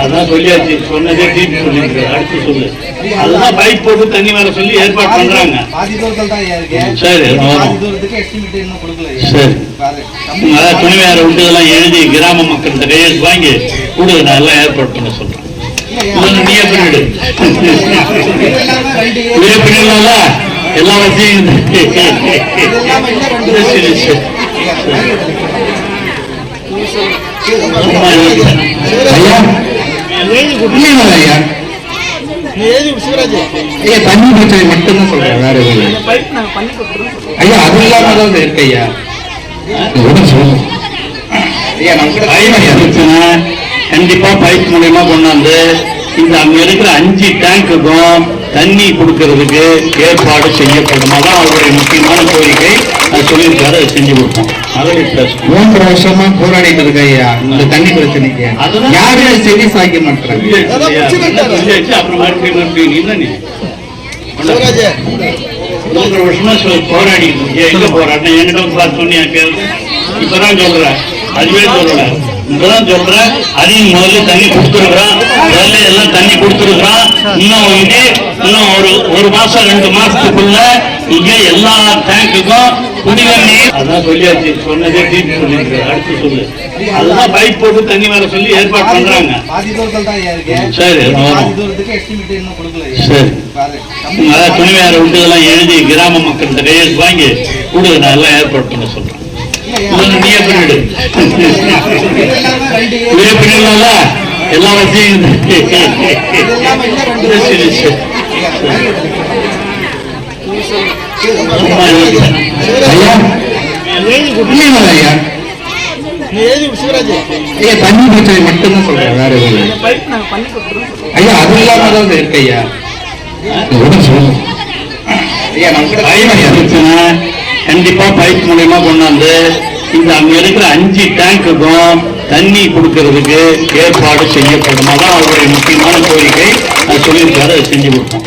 அதான் சொல்லியாச்சு. சொன்னதே சொல்லிருக்கு அடுத்து சொல்லு. அதுதான் பைப் போட்டு தண்ணி வர சொல்லி ஏற்பாடு பண்றாங்க. சரி. சரி. அதான் துணி வேற விட்டதெல்லாம் எழுதி கிராம மக்கள்கிட்ட கையெழுத்து வாங்கி கொடு நான் எல்லாம் ஏற்பாடு பண்ண சொல்றேன். நீயே பண்ணிடு நீயே பண்ணிடலாம்ல எல்லா வசதியும் சரி சரி. ஐயா. ஐயா? ஐயா தண்ணி பிரச்சனை மட்டும்தான் சொல்றேன் வேற எதுவும். ஐயா அது இல்லாம தான் இருக்கு ஐயா? ஐயா பிரச்சனை கண்டிப்பா பைப் மூலியமா கொண்டாந்து இந்த அங்க இருக்கிற அஞ்சு டேங்குக்கும் தண்ணி கொடுக்கறதுக்கு ஏற்பாடு செய்யப்படும். அதான் அவருடைய முக்கியமான கோரிக்கை. அது சொல்லியிருக்காரு அதை செஞ்சு கொடுப்போம். மூன்று வருஷமா போராடிட்டு இருக்க ஐயா இந்த தண்ணி பிரச்சனைக்கு. யாருமே செவி சாய்க்க மாட்டாங்க மூன்று வருஷமா சொல் போராடி எங்க போராட்டம் என்கிட்ட வந்து பார்த்து சொன்னியா கேள்வி இப்பதான் சொல்ற. அதுவே சொல்லல. இப்பதான் அதையும் முதல்ல தண்ணி கொடுத்துருக்குறான். முதல்ல எல்லாம் தண்ணி கொடுத்துருக்குறான். இன்னும் வந்து இன்னும் ஒரு ஒரு மாசம் ரெண்டு மாசத்துக்குள்ள இங்க எல்லா டேங்குக்கும் குடிநீர் நீர் அதான் சொல்லியாச்சு சொன்னதே டீப் சொல்லிருக்கு அடுத்து சொல்லு. அதுதான் பைப் போட்டு தண்ணி வர சொல்லி ஏற்பாடு பண்றாங்க. சரி. சரி. அதான் துணி வேற விட்டதெல்லாம் எழுதி கிராம மக்கள்கிட்ட கையெழுத்து வாங்கி கொடு நான் எல்லாம் ஏற்பாடு பண்ண சொல்றேன். பண்ணிடு. நீயே பண்ணிடலாம்ல? எல்லா வசதியும் சரி சரி. ஐயா ஐயா ஐயா தண்ணி பிரச்சனை மட்டும்தான் சொல்றேன் வேற எதுவும் ஐயா அது இல்லாம தான் இருக்கு ஐயா ஒன்றும் சொல்லுங்க ஐயா நம்ம கண்டிப்பா பைப் மூலியமா கொண்டாந்து இந்த அங்க இருக்கிற அஞ்சு டேங்குக்கும் தண்ணி கொடுக்கறதுக்கு ஏற்பாடு செய்யப்படும் தான் அவருடைய முக்கியமான கோரிக்கை அது சொல்லியிருக்காரு அதை செஞ்சு கொடுப்போம்